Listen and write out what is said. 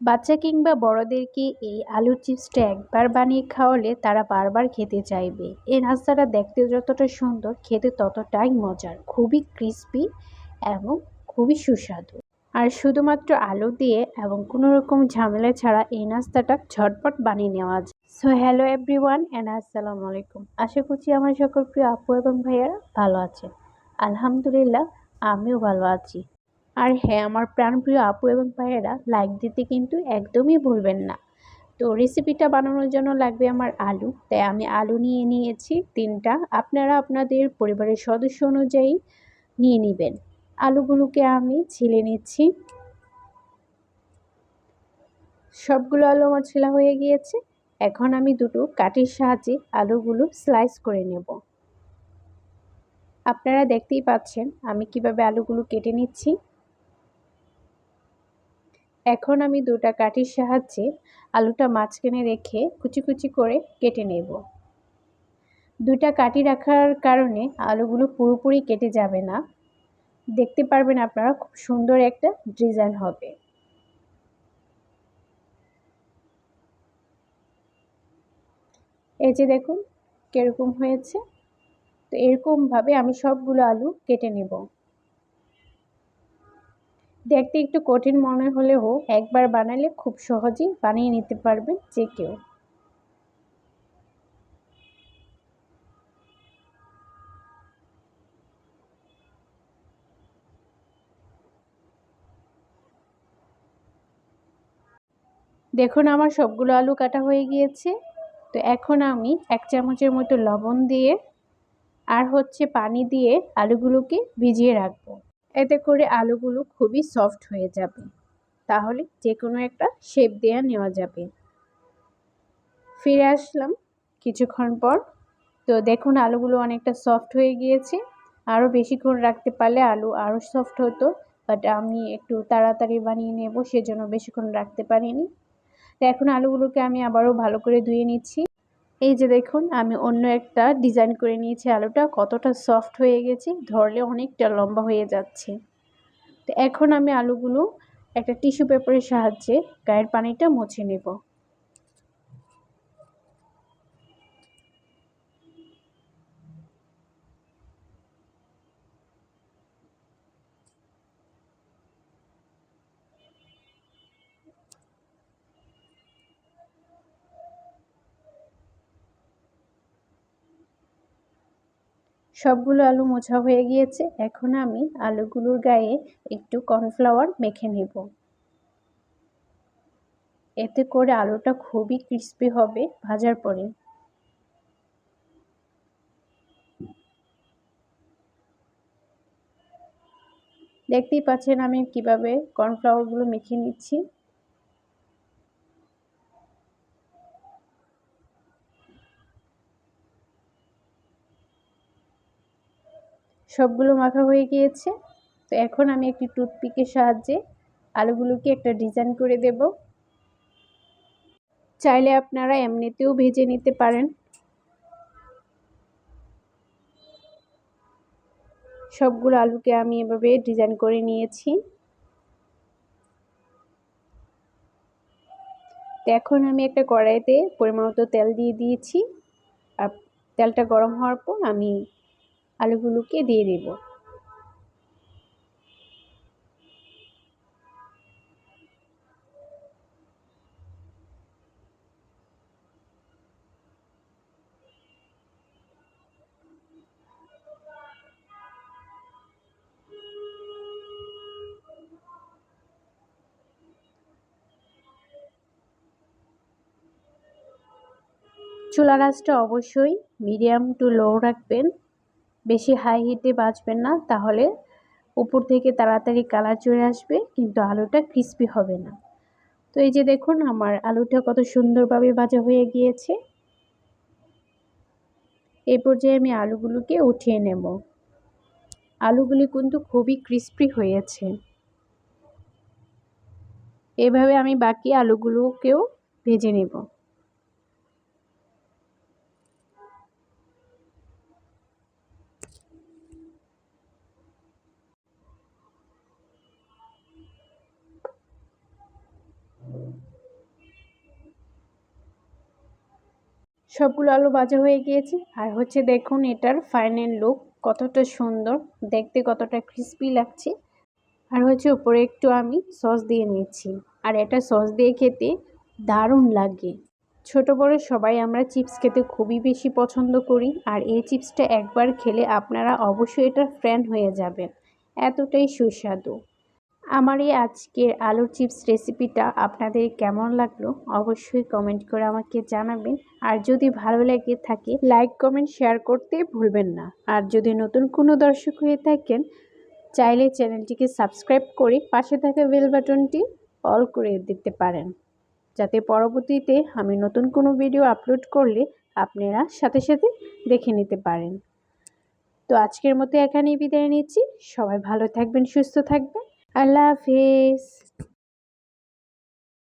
বাচ্চা কিংবা বড়দেরকে এই আলুর চিপসটা একবার বানিয়ে খাওয়ালে তারা বারবার খেতে চাইবে। এই নাস্তাটা দেখতে যতটা সুন্দর, খেতে ততটাই মজার। খুবই ক্রিস্পি এবং খুবই সুস্বাদু। আর শুধুমাত্র আলু দিয়ে এবং কোনো রকম ঝামেলা ছাড়া এই নাস্তাটা ঝটপট বানিয়ে নেওয়া যায়। সো হ্যালো এভরিওয়ান অ্যান্ড আসসালামু আলাইকুম। আশা করছি আমার সকল প্রিয় আপু এবং ভাইয়ারা ভালো আছেন। আলহামদুলিল্লাহ, আমিও ভালো আছি। আর হ্যাঁ আমার প্রাণপ্রিয় আপু এবং ভাইয়েরা লাইক দিতে কিন্তু একদমই ভুলবেন না। তো রেসিপিটা বানানোর জন্য লাগবে আমার আলু। তাই আমি আলু নিয়ে নিয়েছি তিনটা। আপনারা আপনাদের পরিবারের সদস্য অনুযায়ী নিয়ে নেবেন। আলুগুলোকে আমি ছিলে নিচ্ছি। সবগুলো আলু আমার ছেলা হয়ে গিয়েছে। এখন আমি দুটো কাঠির সাহায্যে আলুগুলো স্লাইস করে নেব। আপনারা দেখতেই পাচ্ছেন আমি কীভাবে আলুগুলো কেটে নিচ্ছি। এখন আমি দুটা কাঠির সাহায্যে আলুটা মাঝখানে রেখে কুচি কুচি করে কেটে নেব। দুটা কাটি রাখার কারণে আলুগুলো পুরোপুরি কেটে যাবে না। দেখতে পারবেন আপনারা খুব সুন্দর একটা ডিজাইন হবে। এই যে দেখুন, কীরকম হয়েছে। তো এরকমভাবে আমি সবগুলো আলু কেটে নেব। দেখতে একটু কঠিন মনে হলেও একবার বানালে খুব সহজেই বানিয়ে নিতে পারবে যে কেউ। দেখুন, আমার সবগুলো আলু কাটা হয়ে গিয়েছে। তো এখন আমি এক চামচের মতো লবণ দিয়ে আর হচ্ছে পানি দিয়ে আলুগুলোকে ভিজিয়ে রাখব। এতে করে আলুগুলো খুবই সফট হয়ে যাবে। তাহলে যে কোনো একটা শেপ দেয়া নেওয়া যাবে। ফিরে আসলাম কিছুক্ষণ পর। তো দেখুন আলুগুলো অনেকটা সফট হয়ে গিয়েছে। আরও বেশিক্ষণ রাখতে পারলে আলু আরও সফট হতো। বাট আমি একটু তাড়াতাড়ি বানিয়ে নেব, সেজন্য বেশিক্ষণ রাখতে পারিনি। তো এখন আলুগুলোকে আমি আবারও ভালো করে ধুয়ে নিচ্ছি। এই যে দেখুন, আমি অন্য একটা ডিজাইন করে নিয়েছি আলুটা, কতটা সফট হয়ে গেছে, ধরলে অনেকটা লম্বা হয়ে যাচ্ছে। তো এখন আমি আলুগুলো একটা টিস্যু পেপারের সাহায্যে গায়ের পানিটা মুছে নেব। সবগুলো আলু মোছা হয়ে গিয়েছে। এখন আমি আলুগুলোর গায়ে একটু কর্নফ্লাওয়ার মেখে নেব। এতে করে আলুটা খুবই ক্রিস্পি হবে ভাজার পরে। দেখতেই পাচ্ছেন আমি কীভাবে কর্নফ্লাওয়ারগুলো মেখে নিচ্ছি। সবগুলো মাখা হয়ে গিয়েছে। তো এখন আমি একটি টুথপিকের সাহায্যে আলুগুলোকে একটা ডিজাইন করে দেব। চাইলে আপনারা এমনিতেও ভেজে নিতে পারেন। সবগুলো আলুকে আমি এভাবে ডিজাইন করে নিয়েছি। তো এখন আমি একটা কড়াইতে পরিমাণ মতো তেল দিয়ে দিয়েছি। আর তেলটা গরম হওয়ার পর আমি আলুগুলোকে দিয়ে দেব। চুলা রাসটা অবশ্যই মিডিয়াম টু লো রাখবেন। বেশি হাই হিটে বাজবেন না, তাহলে উপর থেকে তাড়াতাড়ি কালার চলে আসবে, কিন্তু আলুটা ক্রিস্পি হবে না। তো এই যে দেখুন, আমার আলুটা কত সুন্দরভাবে ভাজা হয়ে গিয়েছে। এই পর্যায়ে আমি আলুগুলোকে উঠিয়ে নেব। আলুগুলি কিন্তু খুবই ক্রিস্পি হয়েছে। এভাবে আমি বাকি আলুগুলোকেও ভেজে নেব। সবগুলো আলু ভাজা হয়ে গিয়েছে। আর হচ্ছে দেখুন, এটার ফাইনাল লুক কতটা সুন্দর। দেখতে কতটা ক্রিস্পি লাগছে। আর হচ্ছে উপরে একটু আমি সস দিয়ে নিয়েছি। আর এটা সস দিয়ে খেতে দারুণ লাগে। ছোট বড় সবাই আমরা চিপস খেতে খুবই বেশি পছন্দ করি। আর এই চিপসটা একবার খেলে আপনারা অবশ্যই এটার ফ্যান হয়ে যাবেন। এতটাই সুস্বাদু। আমার এই আজকের আলুর চিপস রেসিপিটা আপনাদের কেমন লাগল অবশ্যই কমেন্ট করে আমাকে জানাবেন। আর যদি ভালো লেগে থাকে, লাইক, কমেন্ট, শেয়ার করতে ভুলবেন না। আর যদি নতুন কোনো দর্শক হয়ে থাকেন, চাইলে চ্যানেলটিকে সাবস্ক্রাইব করে পাশে থাকা বেল বাটনটি অল করে দিতে পারেন। যাতে পরবর্তীতে আমি নতুন কোনো ভিডিও আপলোড করলে আপনারা সাথে সাথে দেখে নিতে পারেন। তো আজকের মতো এখানেই বিদায় নিচ্ছি। সবাই ভালো থাকবেন, সুস্থ থাকবেন। আল্লাহ হাফিজ।